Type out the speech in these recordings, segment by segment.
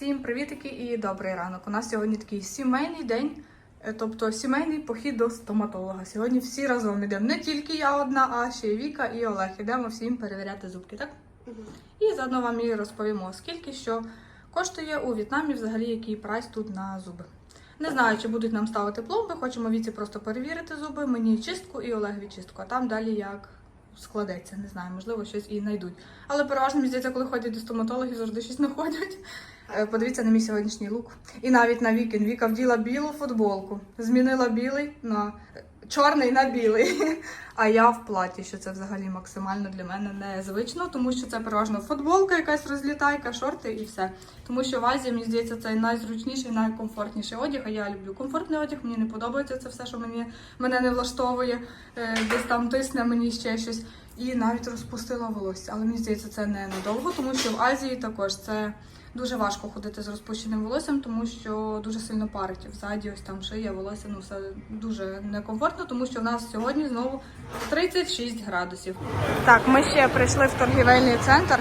Всім привітики і добрий ранок. У нас сьогодні такий сімейний день, е, тобто сімейний похід до стоматолога. Сьогодні всі разом йдемо. Не тільки я одна, а ще й Віка і Олег. Йдемо всім перевіряти зубки, так? І заодно вам і розповімо, скільки що коштує у В'єтнамі, взагалі який прайс тут на зуби. Не знаю, чи будуть нам ставити пломби, хочемо віці просто перевірити зуби, мені чистку і Олегові чистку, а там далі як складеться, не знаю, можливо, щось і знайдуть. Але переважно мені здається, коли ходять до стоматологів, завжди щось знаходять. Е, Подивіться на мій сьогоднішній лук. І навіть на вікін. Віка вділа білу футболку, змінила білий на чорний на білий. А я в платі, що це взагалі максимально для мене незвично, тому що це переважно футболка, якась розлітайка, шорти і все. Тому що в Азії, мені здається, це найзручніший, найкомфортніший одяг. А я люблю комфортний одяг, мені не подобається це все, що мені, мене не влаштовує, е, десь там тисне мені ще щось. І навіть розпустила волосся. Але мені здається, це не надовго, тому що в Азії також це дуже важко ходити з розпущеним волоссям, тому що дуже сильно парить. Взаді ось там шия, волосся, ну все дуже некомфортно, тому що в нас сьогодні знову 36 градусів. Так, ми ще прийшли в торгівельний центр.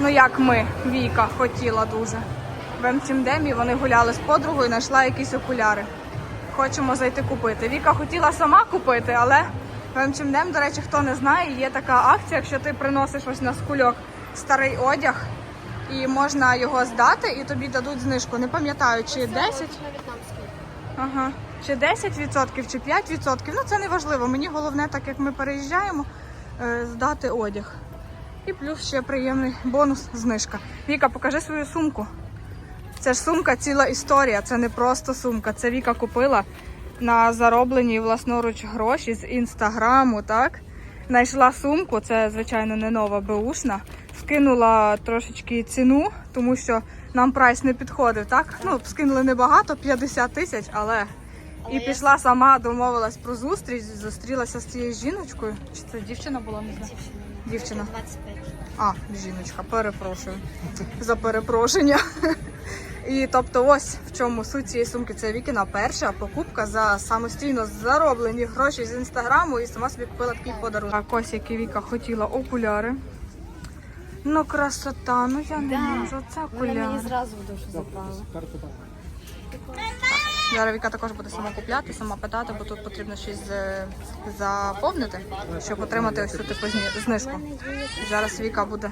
Ну як ми, Віка, хотіла дуже. В МЦМДемі вони гуляли з подругою, знайшла якісь окуляри. Хочемо зайти купити. Віка хотіла сама купити, але в МЧМДем, до речі, хто не знає, є така акція, якщо ти приносиш ось на скульок старий одяг і можна його здати, і тобі дадуть знижку. Не пам'ятаю, чи 10? Ага. Чи 10% чи 5%. Ну це не важливо. Мені головне, так як ми переїжджаємо, е, здати одяг. І плюс ще приємний бонус знижка. Віка, покажи свою сумку. Це ж сумка ціла історія, це не просто сумка. Це Віка купила на зароблені власноруч гроші з інстаграму, так? Знайшла сумку, це, звичайно, не нова беушна. Скинула трошечки ціну, тому що нам прайс не підходив, так? Ну, скинули небагато, 50 тисяч, але. І я- пішла сама, домовилась про зустріч, зустрілася з цією жіночкою. Чи це дівчина була? Не знаю. Дівчина. 25. А, жіночка, перепрошую за перепрошення. І тобто, ось в чому суть цієї сумки. Це Вікіна перша покупка за самостійно зароблені гроші з інстаграму і сама собі купила такий подарунок. Так, ось які Віка хотіла окуляри. Ну, красота, ну я не можу. Це Вона мені зразу в душу запала. Зараз Віка також буде сама купляти, сама питати, бо тут потрібно щось е, заповнити, щоб отримати ось цю типу зні- знижку. Зараз Віка буде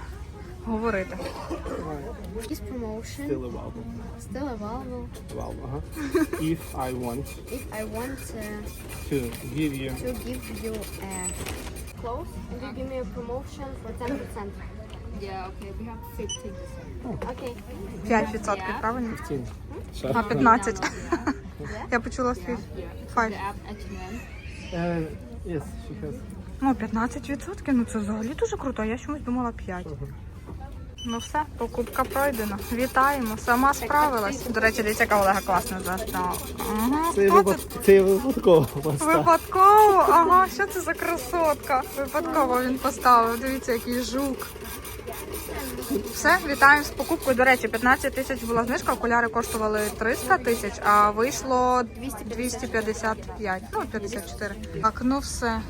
говорити. Якийсь промоушен. Still available. Still available. Uh-huh. if I want If I want uh, to give you to give you a clothes, and you give me a promotion for 10%. Yeah, okay, we have 50 Okay. 5%, правильно? 15. А Sure. 15. Я почула свій 5. The app H&M. Uh, yes, she has. Ну, 15%, ну це взагалі дуже круто. Я чомусь думала 5. Ну все, покупка пройдена. Вітаємо, сама справилась. До речі, дивіться, яка Олега класна заставка. Ага. Це, випад... тут? це випадково поставив. Випадково, ага, що це за красотка? Випадково він поставив. Дивіться, який жук. Все, вітаємо з покупкою. До речі, 15 тисяч була знижка, окуляри коштували 300 тисяч, а вийшло 255, ну 54. Так, ну все.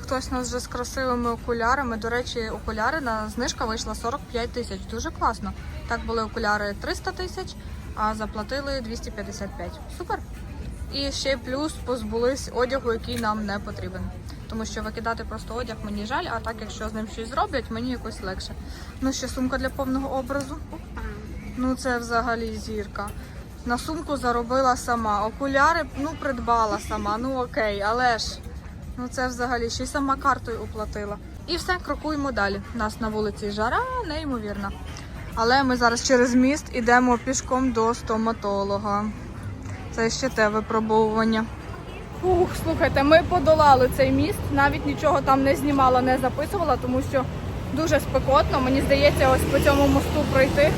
Хтось у нас вже з красивими окулярами. До речі, окуляри на знижка вийшла 45 тисяч. Дуже класно. Так були окуляри 300 тисяч, а заплатили 255. Супер. І ще плюс позбулись одягу, який нам не потрібен. Тому що викидати просто одяг мені жаль, а так якщо з ним щось зроблять, мені якось легше. Ну ще сумка для повного образу. Ну це взагалі зірка. На сумку заробила сама. Окуляри ну придбала сама. Ну окей, але ж ну це взагалі ще й сама картою оплатила. І все, крокуємо далі. У нас на вулиці жара, неймовірна. Але ми зараз через міст ідемо пішком до стоматолога. Це ще те випробовування. Фух, слухайте, ми подолали цей міст, навіть нічого там не знімала, не записувала, тому що дуже спекотно. Мені здається, ось по цьому мосту пройти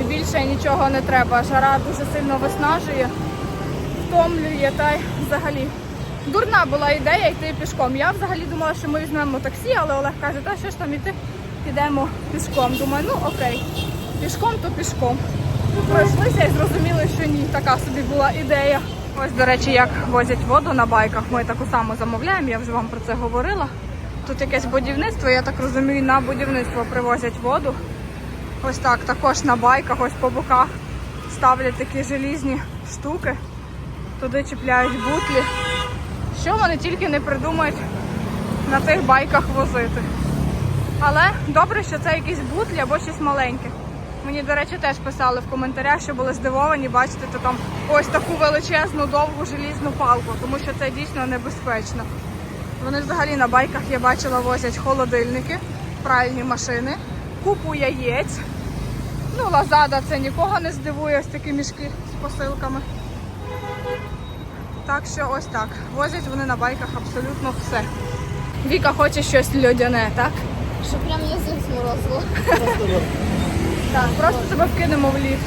і більше нічого не треба. Жара дуже сильно виснажує, втомлює та й взагалі. Дурна була ідея йти пішком. Я взагалі думала, що ми візьмемо таксі, але Олег каже, та що ж там іти, підемо пішком. Думаю, ну окей, пішком то пішком. Пройшлися і зрозуміли, що ні, така собі була ідея. Ось, до речі, як возять воду на байках, ми таку саму замовляємо, я вже вам про це говорила. Тут якесь будівництво, я так розумію, на будівництво привозять воду. Ось так, також на байках, ось по боках ставлять такі желізні штуки. Туди чіпляють бутлі. Що вони тільки не придумають на тих байках возити. Але добре, що це якісь бутлі або щось маленьке. Мені, до речі, теж писали в коментарях, що були здивовані бачити то там ось таку величезну довгу желізну палку, тому що це дійсно небезпечно. Вони взагалі на байках я бачила возять холодильники, пральні машини, купу яєць. Ну, Лазада це нікого не здивує, ось такі мішки з посилками. Так що ось так. Возять вони на байках абсолютно все. Віка хоче щось льодяне, так? Щоб прям язик зморозило. Так, просто тебе вкинемо в ліфт.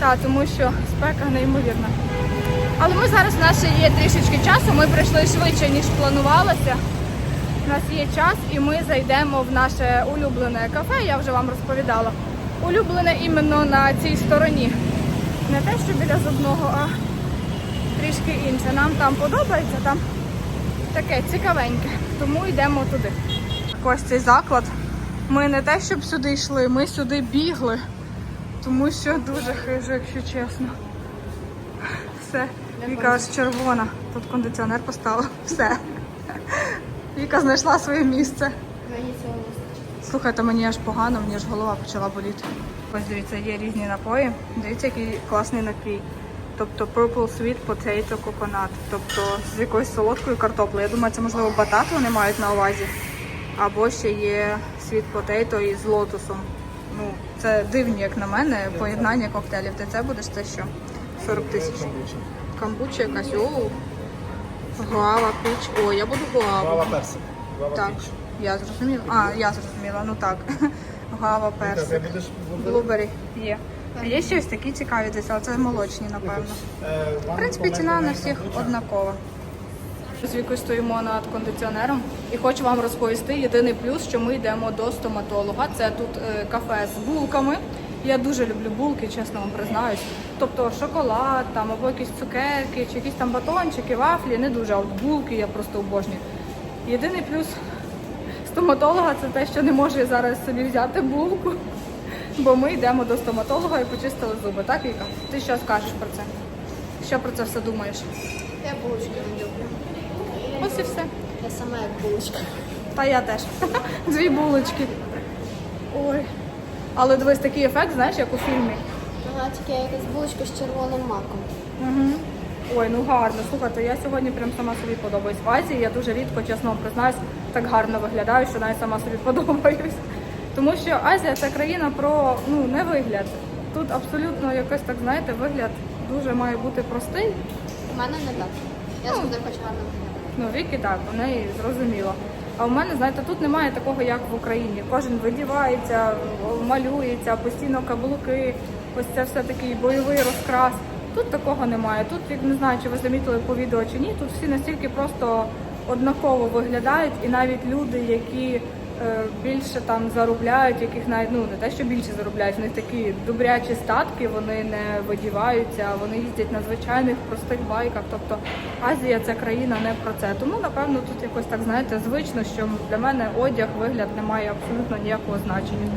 Так, тому що спека неймовірна. Але ми зараз у нас ще є трішечки часу. Ми прийшли швидше, ніж планувалося. У нас є час і ми зайдемо в наше улюблене кафе, я вже вам розповідала. Улюблене іменно на цій стороні. Не те, що біля зубного, а трішки інше. Нам там подобається, там таке цікавеньке. Тому йдемо туди. Ось цей заклад. Ми не те, щоб сюди йшли, ми сюди бігли. Тому що дуже хижо, якщо чесно. Все. Віка аж червона. Тут кондиціонер поставила. Все. Віка знайшла своє місце. Слухайте, мені аж погано, мені аж голова почала боліти. Ось дивіться, є різні напої. Дивіться, який класний напій. Тобто Purple Sweet Potato Coconut. Тобто з якоюсь солодкою картоплею. Я думаю, це можливо батат вони мають на увазі. Або ще є Sweet Potato із лотосом. Ну, це дивні, як на мене, поєднання коктейлів. Ти це будеш це що? 40 тисяч. Камбуча якась. О, гуава піч. О, я буду гуаву. персик. Так, я зрозуміла. А, я зрозуміла, ну так. Гава, персик, будеш блубері є. А Є ще ось такі цікаві десь, але це молочні, напевно. В принципі, ціна на всіх однакова. З стоїмо над кондиціонером і хочу вам розповісти єдиний плюс, що ми йдемо до стоматолога. Це тут е, кафе з булками. Я дуже люблю булки, чесно вам признаюсь. Тобто шоколад там або якісь цукерки, чи якісь там батончики, вафлі, не дуже, а от булки я просто обожнюю. Єдиний плюс стоматолога це те, що не можу я зараз собі взяти булку, бо ми йдемо до стоматолога і почистили зуби. Так, Віка? Ти що скажеш про це? Що про це все думаєш? Я булочки не люблю. Ось і все. Я сама як булочка. Та я теж. Дві булочки. Ой. Але дивись такий ефект, знаєш, як у фільмі. Вона тільки якась булочка з червоним маком. Угу. Ой, ну гарно. Слухайте, я сьогодні прям сама собі подобаюсь. В Азії я дуже рідко, чесно вам признаюсь, так гарно виглядаю, що навіть сама собі подобаюсь. Тому що Азія це країна про ну не вигляд. Тут абсолютно якось так, знаєте, вигляд дуже має бути простий. У мене не так. Я Ну. завжди хочу гарно виглядати. Ну, віки так, у неї зрозуміло. А у мене, знаєте, тут немає такого, як в Україні. Кожен видівається, малюється, постійно каблуки, ось це все такий бойовий розкрас. Тут такого немає. Тут, не знаю, чи ви замітили по відео чи ні, тут всі настільки просто однаково виглядають, і навіть люди, які більше там заробляють, яких навіть ну не те, що більше заробляють, в них такі добрячі статки, вони не видіваються, вони їздять на звичайних простих байках. Тобто Азія це країна не про це. Тому напевно тут якось так знаєте звично, що для мене одяг, вигляд не має абсолютно ніякого значення.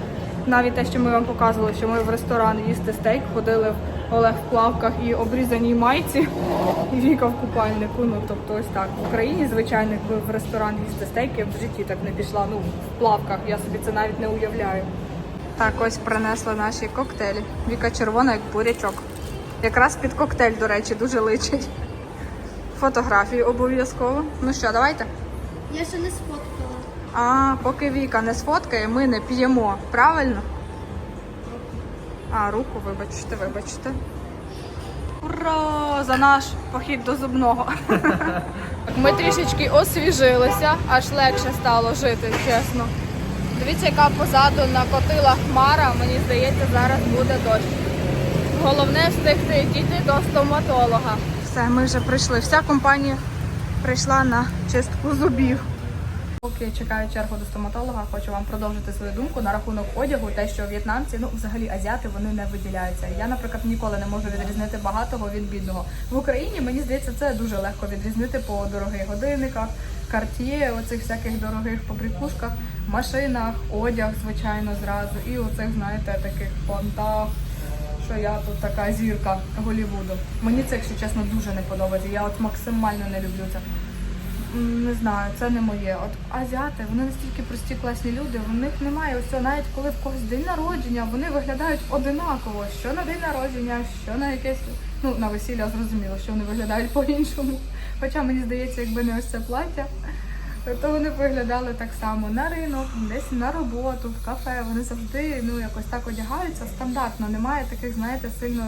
Навіть те, що ми вам показували, що ми в ресторан їсти стейк, ходили в Олег в плавках і обрізаній майці, і Віка в купальнику. Ну тобто, ось так в Україні, звичайно, якби в ресторан їсти стейк, я б в житті так не пішла. Ну в плавках я собі це навіть не уявляю. Так, ось принесли наші коктейлі. Віка червона, як бурячок. Якраз під коктейль, до речі, дуже личить. Фотографії обов'язково. Ну що, давайте. Я ще не сфоткала. А, поки Віка не сфоткає, ми не п'ємо. Правильно? А, руку, вибачте, вибачте. Ура! За наш похід до зубного. Ми трішечки освіжилися, аж легше стало жити, чесно. Дивіться, яка позаду накотила хмара. Мені здається, зараз буде дощ. Головне встигти дійти до стоматолога. Все, ми вже прийшли. Вся компанія прийшла на чистку зубів. Поки чекаю чергу до стоматолога, хочу вам продовжити свою думку на рахунок одягу. Те, що в'єтнамці, ну взагалі азіати, вони не виділяються. Я, наприклад, ніколи не можу відрізнити багатого від бідного. В Україні мені здається, це дуже легко відрізнити по дорогих годинниках, карт'є, оцих всяких дорогих побрякушках, машинах, одяг, звичайно, зразу, і оцих, знаєте, таких понтах. Що я тут така зірка Голівуду. Мені це, якщо чесно, дуже не подобається. Я от максимально не люблю це. Не знаю, це не моє. От азіати, вони настільки прості, класні люди. В них немає ось навіть коли в когось день народження, вони виглядають одинаково. Що на день народження, що на якесь ну на весілля зрозуміло, що вони виглядають по-іншому. Хоча мені здається, якби не ось це плаття, то вони виглядали так само на ринок, десь на роботу, в кафе. Вони завжди ну якось так одягаються стандартно. Немає таких, знаєте, сильно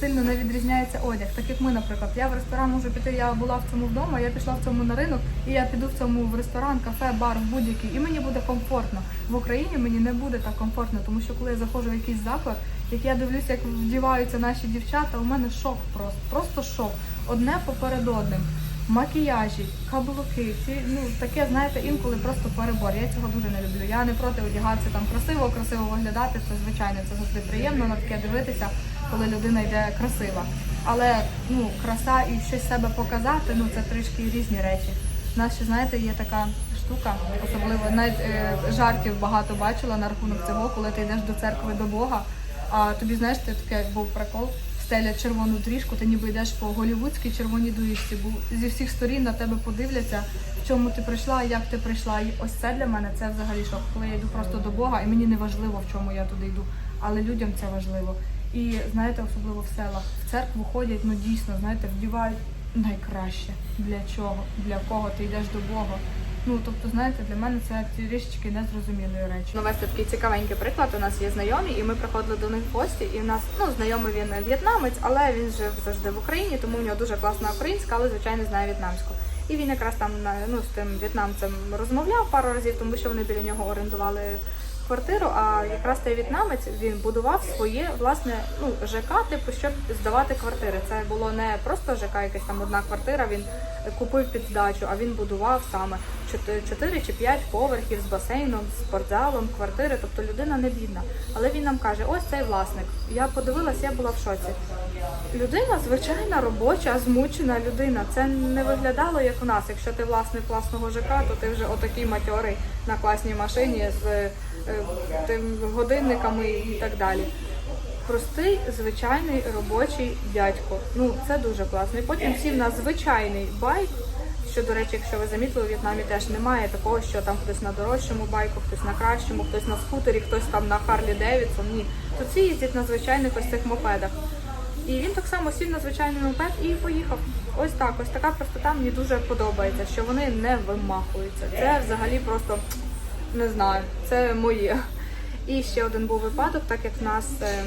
сильно не відрізняється одяг. Так як ми, наприклад, я в ресторан можу піти, я була в цьому вдома, я пішла в цьому на ринок, і я піду в цьому в ресторан, кафе, бар, в будь-який, і мені буде комфортно. В Україні мені не буде так комфортно, тому що коли я заходжу в якийсь заклад, як я дивлюся, як вдіваються наші дівчата, у мене шок просто, просто шок. Одне поперед одним. Макіяжі, каблуки, ці ну таке, знаєте, інколи просто перебор. Я цього дуже не люблю. Я не проти одягатися там красиво, красиво виглядати. Це звичайно, це завжди приємно на таке дивитися, коли людина йде красива. Але ну краса і щось себе показати, ну це трішки різні речі. У нас ще знаєте, є така штука, особливо навіть е, жартів багато бачила на рахунок цього, коли ти йдеш до церкви до Бога. А тобі знаєш, ти таке був прикол, стелять червону доріжку, ти ніби йдеш по голівудській червоній доріжці, бо зі всіх сторін на тебе подивляться, в чому ти прийшла, як ти прийшла. І ось це для мене це взагалі шок. Коли я йду просто до Бога, і мені не важливо, в чому я туди йду, але людям це важливо. І знаєте, особливо в селах в церкву ходять, ну дійсно, знаєте, вдівають найкраще. Для чого? Для кого ти йдеш до Бога? Ну тобто, знаєте, для мене це трішечки незрозумілі речі. Навести такий цікавенький приклад. У нас є знайомі, і ми приходили до них в гості. І в нас ну знайомий він в'єтнамець, але він жив завжди в Україні, тому в нього дуже класна українська, але звичайно знає в'єтнамську. І він якраз там ну, з тим в'єтнамцем розмовляв пару разів, тому що вони біля нього орендували квартиру. А якраз той в'єтнамець він будував своє власне ну ЖК, типу, щоб здавати квартири. Це було не просто ЖК, якась там одна квартира. Він купив під здачу, а він будував саме 4 чи 5 поверхів з басейном, спортзалом, квартири. Тобто людина не бідна. Але він нам каже: ось цей власник. Я подивилась, я була в шоці. Людина звичайна, робоча, змучена людина. Це не виглядало як у нас. Якщо ти власник власного ЖК, то ти вже отакий матьорий на класній машині з тим годинниками і так далі. Простий, звичайний робочий дядько. Ну це дуже класно. І потім сів на звичайний байк. Що, до речі, якщо ви замітили, в В'єтнамі теж немає такого, що там хтось на дорожчому байку, хтось на кращому, хтось на скутері, хтось там на Харлі Девідсон. Ні. Тут всі їздять на звичайних ось цих мопедах. І він так само сів на звичайний мопед і поїхав. Ось так, ось така простота мені дуже подобається, що вони не вимахуються. Це взагалі просто не знаю, це моє. І ще один був випадок, так як в нас ем,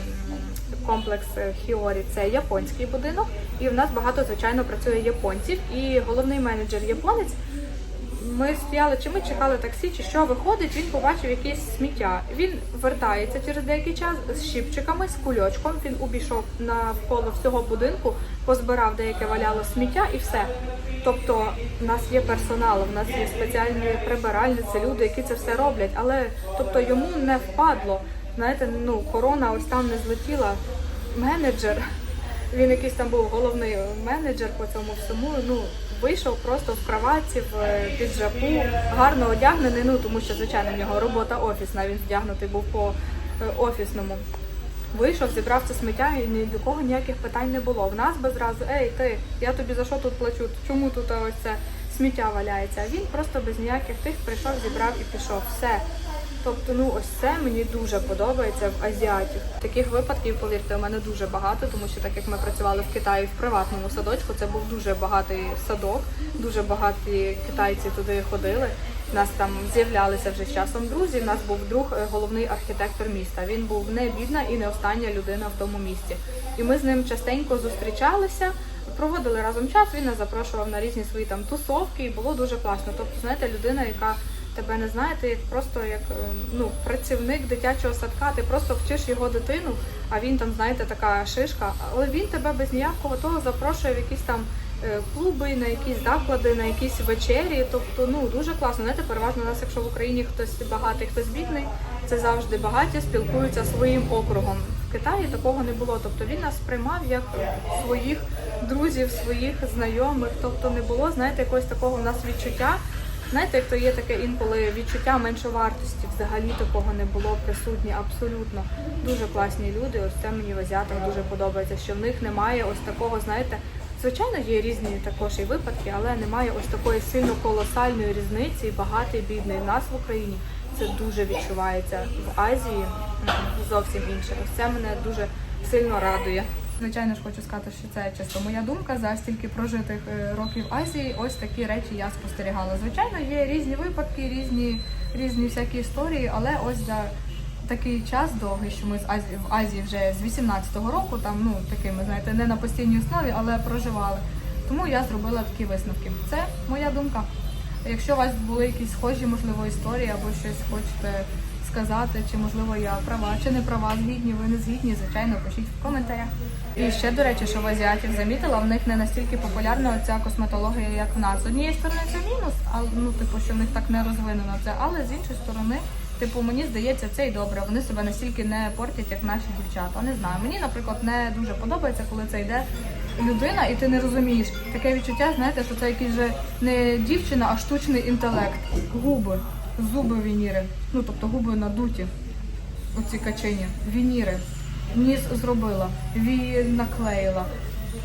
комплекс Хіорі це японський будинок, і в нас багато звичайно працює японців. І головний менеджер японець. Ми стояли, чи ми чекали таксі, чи що виходить, він побачив якесь сміття. Він вертається через деякий час з щипчиками, з кульочком. Він обійшов навколо всього будинку, позбирав деяке валяло сміття і все. Тобто, в нас є персонал, в нас є спеціальні прибиральниці, люди, які це все роблять. Але тобто йому не впадло. Знаєте, ну корона ось там не злетіла. Менеджер, він якийсь там був головний менеджер по цьому всьому. Ну вийшов просто в кроватці, в е, піджаку, гарно одягнений. Ну тому що звичайно в нього робота офісна. Він вдягнутий був по е, офісному. Вийшов, зібрав це сміття і ні до кого ніяких питань не було. В нас би зразу, ей, ти, я тобі за що тут плачу? Чому тут ось це сміття валяється? А він просто без ніяких тих прийшов, зібрав і пішов. Все. Тобто, ну ось це мені дуже подобається в азіатів. Таких випадків, повірте, у мене дуже багато, тому що так як ми працювали в Китаї в приватному садочку, це був дуже багатий садок, дуже багаті китайці туди ходили. У нас там з'являлися вже з часом друзі. У нас був друг, е, головний архітектор міста. Він був не бідна і не остання людина в тому місті. І ми з ним частенько зустрічалися. Проводили разом час, він нас запрошував на різні свої там тусовки, і було дуже класно. Тобто, знаєте, людина, яка тебе не знає, ти як просто як е, ну працівник дитячого садка, ти просто вчиш його дитину, а він там, знаєте, така шишка, але він тебе без ніякого того запрошує в якісь там клуби, на якісь заклади, на якісь вечері. Тобто, ну дуже класно. Знаєте, переважно у нас, якщо в Україні хтось багатий, хтось бідний, це завжди багаті спілкуються своїм округом. В Китаї такого не було. Тобто він нас сприймав як своїх друзів, своїх знайомих. Тобто не було, знаєте, якогось такого у нас відчуття. Знаєте, як то є таке інколи відчуття меншовартості, взагалі такого не було присутні абсолютно. Дуже класні люди. Ось це мені в азіатах дуже подобається, що в них немає ось такого, знаєте, звичайно, є різні також і випадки, але немає ось такої сильно колосальної різниці, багатий, бідний. У нас в Україні це дуже відчувається. В Азії зовсім інше. Ось це мене дуже сильно радує. Звичайно ж хочу сказати, що це чисто моя думка. За стільки прожитих е, років Азії, ось такі речі я спостерігала. Звичайно, є різні випадки, різні, різні всякі історії, але ось за такий час довгий, що ми з Азії в Азії вже з 18-го року, там ну такими, знаєте, не на постійній основі, але проживали. Тому я зробила такі висновки. Це моя думка. Якщо у вас були якісь схожі, можливо, історії або щось хочете сказати, чи можливо я права, чи не права, згідні, ви не згідні, звичайно, пишіть в коментарях. І ще, до речі, що в азіатів замітила, в них не настільки популярна ця косметологія, як в нас. З однієї сторони це мінус, але ну, типу, що в них так не розвинено це, але з іншої сторони, типу, мені здається, це і добре. Вони себе настільки не портять, як наші дівчата. Не знаю. Мені, наприклад, не дуже подобається, коли це йде людина, і ти не розумієш. Таке відчуття, знаєте, що це якийсь вже не дівчина, а штучний інтелект. Губи, зуби вініри. Ну тобто губи надуті. Оці качині. Вініри. Ніс зробила, вії наклеїла,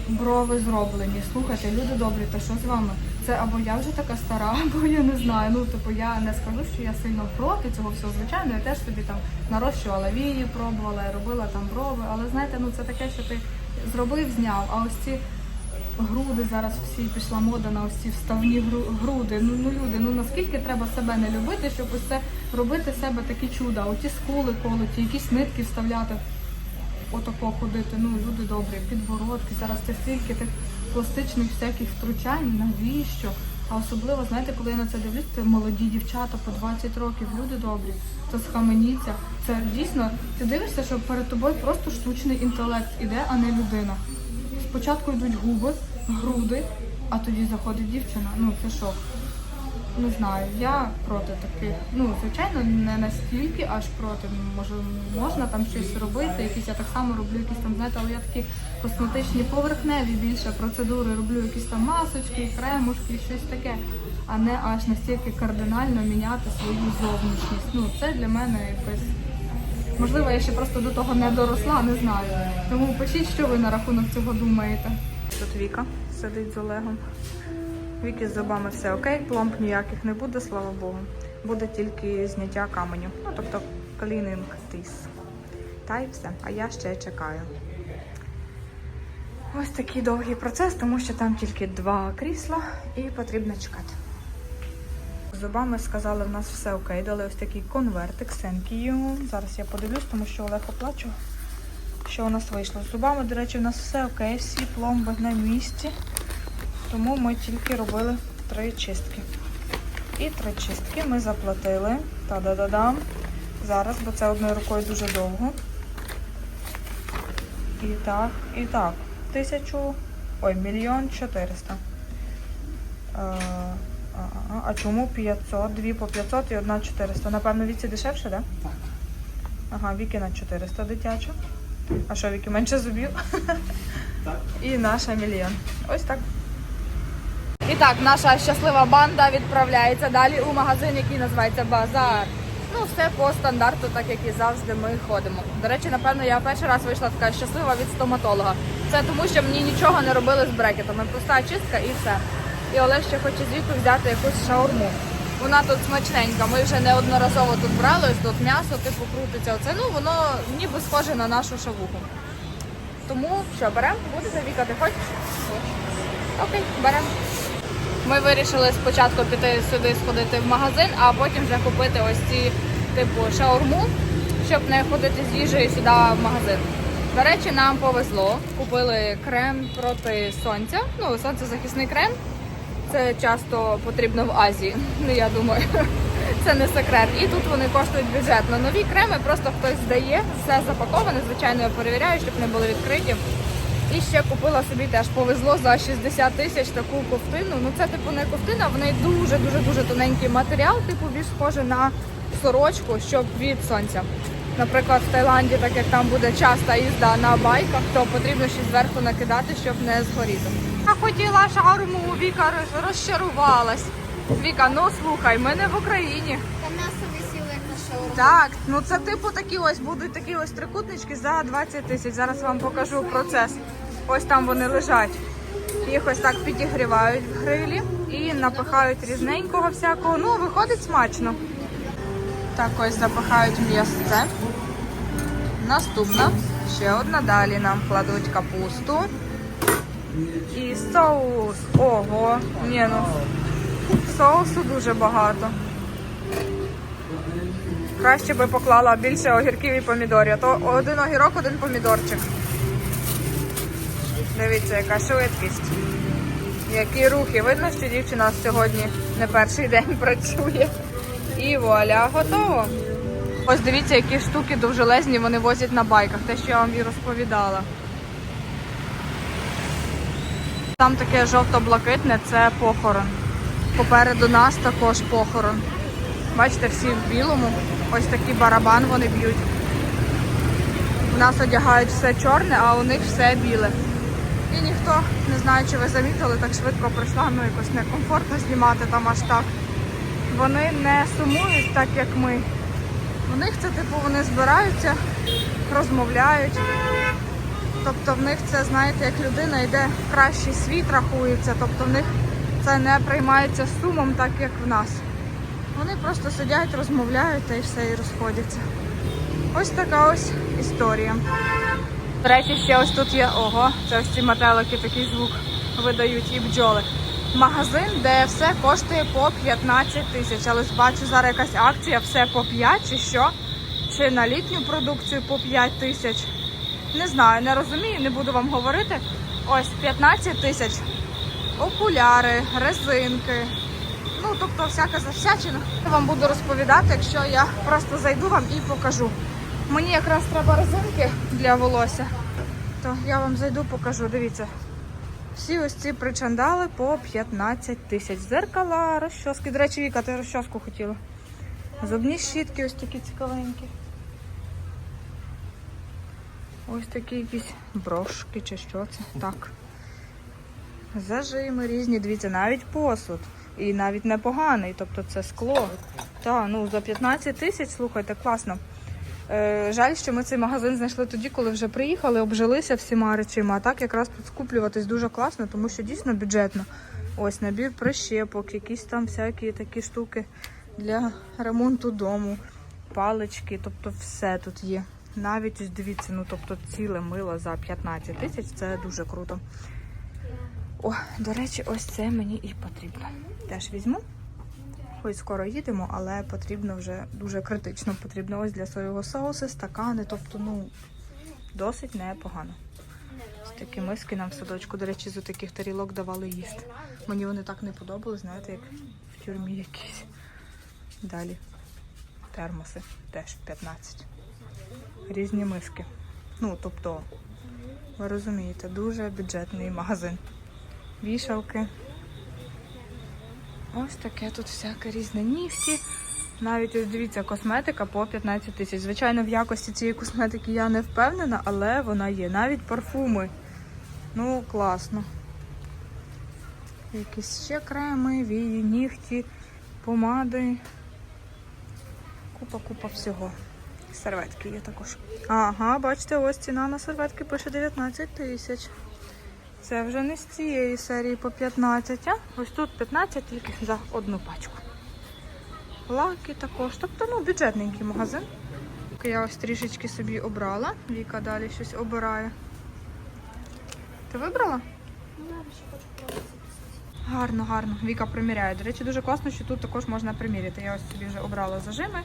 брови зроблені. Слухайте, люди добрі, та що з вами? Це або я вже така стара, або я не знаю. Ну, типу, я не скажу, що я сильно проти цього всього. Звичайно, я теж собі там нарощувала вії, пробувала, робила там брови. Але знаєте, ну це таке, що ти зробив, зняв. А ось ці груди зараз всі пішла мода на ось ці вставні груди. Ну, ну люди, ну наскільки треба себе не любити, щоб ось це робити себе такі чуда. Оті скули колоті, якісь нитки вставляти отако ходити. Ну, люди добрі, підбородки. Зараз це стільки тих пластичних всяких втручань, навіщо? А особливо, знаєте, коли я на це дивлюсь, це молоді дівчата по 20 років, люди добрі, то схаменіться. Це дійсно, ти дивишся, що перед тобою просто штучний інтелект іде, а не людина. Спочатку йдуть губи, груди, а тоді заходить дівчина. Ну це шок. Не знаю, я проти таких. Ну, звичайно, не настільки аж проти. Може, можна там щось робити, якісь я так само роблю, якісь там, знаєте, але я такі косметичні поверхневі більше процедури роблю, якісь там масочки, кремушки, щось таке, а не аж настільки кардинально міняти свою зовнішність. Ну, це для мене якось. Можливо, я ще просто до того не доросла, не знаю. Тому пишіть, що ви на рахунок цього думаєте. Тут Віка сидить з Олегом. Віки з зубами все окей, пломб ніяких не буде, слава Богу. Буде тільки зняття каменю. Ну, тобто клінінг тис. Та й все. А я ще чекаю. Ось такий довгий процес, тому що там тільки два крісла і потрібно чекати. Зубами сказали, в нас все окей. Дали ось такий конвертик, you. Зараз я подивлюсь, тому що Олег оплачу. Що у нас вийшло? З зубами, до речі, у нас все окей, всі пломби на місці. Тому ми тільки робили три чистки. І три чистки ми заплатили. Та-да-да-дам. Зараз, бо це одною рукою дуже довго. І так, і так. Тисячу. Ой, мільйон чотириста. Е, А, чому 500? Дві по 500 і одна 400. Напевно, віці дешевше, так? Да? Ага, віки на 400 дитяча. А що, віки менше зубів? Так. І наша мільйон. Ось так. І так, наша щаслива банда відправляється далі у магазин, який називається Базар. Ну, все по стандарту, так як і завжди ми ходимо. До речі, напевно, я перший раз вийшла така щаслива від стоматолога. Це тому, що мені нічого не робили з брекетами. Проста чистка і все. І Олег ще хоче звідти взяти якусь шаурму. Вона тут смачненька. Ми вже неодноразово тут брали, ось тут м'ясо, типу крутиться. Оце ну воно ніби схоже на нашу шавуху. Тому що беремо, будете Віка, ти хочеш? Окей, беремо. Ми вирішили спочатку піти сюди сходити в магазин, а потім вже купити ось ці типу шаурму, щоб не ходити з їжею сюди в магазин. До речі, нам повезло. Купили крем проти сонця. Ну, сонцезахисний крем. Це часто потрібно в Азії. Ну я думаю, це не секрет. І тут вони коштують бюджетно. Нові креми просто хтось здає, все запаковане. Звичайно, я перевіряю, щоб не були відкриті. І ще купила собі теж повезло за 60 тисяч таку ковтину. Ну це типу не ковтина, в неї дуже дуже дуже тоненький матеріал, типу більш схоже на сорочку, щоб від сонця. Наприклад, в Таїланді, так як там буде часта їзда на байках, то потрібно ще зверху накидати, щоб не згоріти. Я хотіла шаурму, Віка розчарувалась. Віка, ну слухай, ми не в Україні. Там нас висіли як на шоу. Так, ну це типу такі ось будуть такі ось трикутнички за 20 тисяч. Зараз вам покажу процес. Ось там вони лежать. Їх ось так підігрівають в грилі і напихають різненького всякого. Ну, виходить смачно. Так, ось запихають м'ясце. Наступна. Ще одна. Далі нам кладуть капусту. І соус. Ого, ні, ну соусу дуже багато. Краще би поклала більше огірків і помідорів. А то один огірок, один помідорчик. Дивіться, яка швидкість. Які рухи. Видно, що дівчина сьогодні не перший день працює. І вуаля, готово. Ось дивіться, які штуки довжелезні вони возять на байках. Те, що я вам і розповідала. Там таке жовто-блакитне це похорон. Попереду нас також похорон. Бачите, всі в білому. Ось такий барабан вони б'ють. У нас одягають все чорне, а у них все біле. І ніхто, не знаю, чи ви замітили, так швидко прийшла, ну якось некомфортно знімати там аж так. Вони не сумують так, як ми. У них це типу вони збираються, розмовляють. Тобто в них це, знаєте, як людина йде в кращий світ, рахується. Тобто в них це не приймається сумом, так як в нас. Вони просто сидять, розмовляють та й все і розходяться. Ось така ось історія. Речі, ще ось тут є ого, це ось ці метелики такий звук видають і бджоли. Магазин, де все коштує по 15 тисяч. Але бачу зараз якась акція, все по 5 чи що. Чи на літню продукцію по 5 тисяч. Не знаю, не розумію, не буду вам говорити. Ось 15 тисяч. Окуляри, резинки, Ну, тобто всяка завсячина. Вам буду розповідати, якщо я просто зайду вам і покажу. Мені якраз треба резинки для волосся. То я вам зайду, покажу. Дивіться. Всі ось ці причандали по 15 тисяч. Зеркала, розчоски. До речі, Віка, ти розчоску хотіла. Зубні щітки ось такі цікавенькі. Ось такі якісь брошки чи що це. Так. Зажими різні, дивіться, навіть посуд. І навіть непоганий, тобто це скло. Так, ну за 15 тисяч, слухайте, класно. Е, жаль, що ми цей магазин знайшли тоді, коли вже приїхали, обжилися всіма речима. А так якраз тут скуплюватись дуже класно, тому що дійсно бюджетно. Ось набір прищепок, якісь там всякі такі штуки для ремонту дому, палички, тобто все тут є. Навіть ось дивіться, ну тобто ціле мило за 15 тисяч, це дуже круто. О, до речі, ось це мені і потрібно. Теж візьму. Хоч скоро їдемо, але потрібно вже дуже критично. Потрібно ось для соєвого соусу, стакани, тобто, ну, досить непогано. Ось такі миски нам в садочку. До речі, з таких тарілок давали їсти. Мені вони так не подобали, знаєте, як в тюрмі якісь. Далі. Термоси теж 15. Різні миски. Ну, тобто, ви розумієте, дуже бюджетний магазин вішалки. Ось таке тут всяке різне нігті. Навіть ось дивіться, косметика по 15 тисяч. Звичайно, в якості цієї косметики я не впевнена, але вона є. Навіть парфуми. Ну, класно. Якісь ще креми, вії, нігті, помади. Купа-купа всього. Серветки є також. Ага, бачите, ось ціна на серветки пише 19 тисяч. Це вже не з цієї серії по 15, а ось тут 15 тільки за одну пачку. Лаки також. Тобто, ну, бюджетненький магазин. Я ось трішечки собі обрала. Віка далі щось обирає. Ти вибрала? Гарно, гарно. Віка приміряє. До речі, дуже класно, що тут також можна приміряти. Я ось собі вже обрала зажими,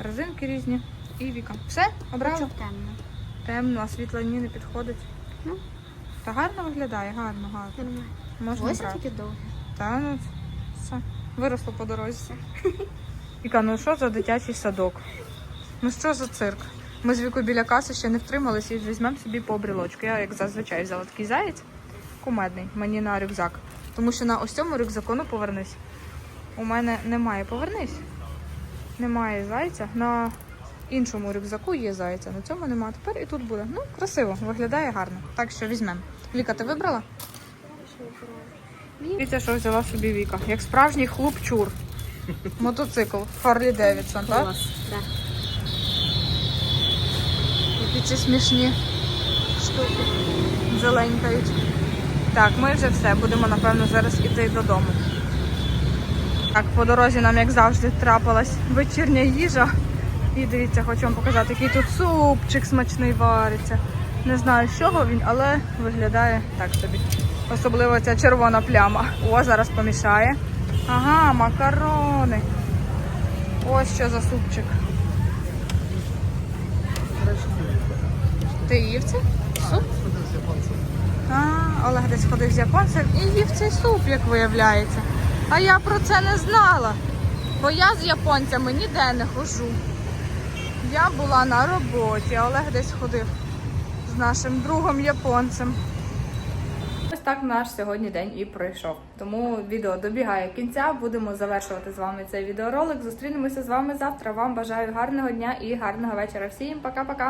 резинки різні. І Віка. Все? Обрала? Хочу темно. Темно, а світло ні не підходить. Ну. Та гарно виглядає, гарно, гарно. Нормально. Можна Ось брати. тільки довго. Та ну все. Виросло по дорозі. Віка, ну що за дитячий садок? Ну що за цирк? Ми з вікою біля каси ще не втрималися і візьмемо собі по брілочку. Я, як зазвичай, взяла такий заєць кумедний мені на рюкзак. Тому що на ось цьому рюкзаку ну повернись. У мене немає повернись. Немає зайця. На іншому рюкзаку є зайця. На цьому немає. Тепер і тут буде. Ну, красиво, виглядає гарно. Так що візьмемо. Віка, ти вибрала? Дивіться, що взяла собі Віка. Як справжній хлопчур. Мотоцикл Харлі Девідсон, так? Да. Які ці смішні штуки зеленькають. Так, ми вже все. Будемо, напевно, зараз іти додому. Так, по дорозі нам, як завжди, трапилась вечірня їжа. І дивіться, хочу вам показати, який тут супчик смачний вариться. Не знаю, з чого він, але виглядає так собі. Особливо ця червона пляма. О, зараз помішає. Ага, макарони. Ось що за супчик. Ти їв це? Суп? А, Олег десь ходив з японцем і їв цей суп, як виявляється. А я про це не знала. Бо я з японцями ніде не хожу. Я була на роботі, Олег десь ходив нашим другом японцем. Ось так наш сьогодні день і пройшов. Тому відео добігає кінця. Будемо завершувати з вами цей відеоролик. Зустрінемося з вами завтра. Вам бажаю гарного дня і гарного вечора. Всім пока-пока.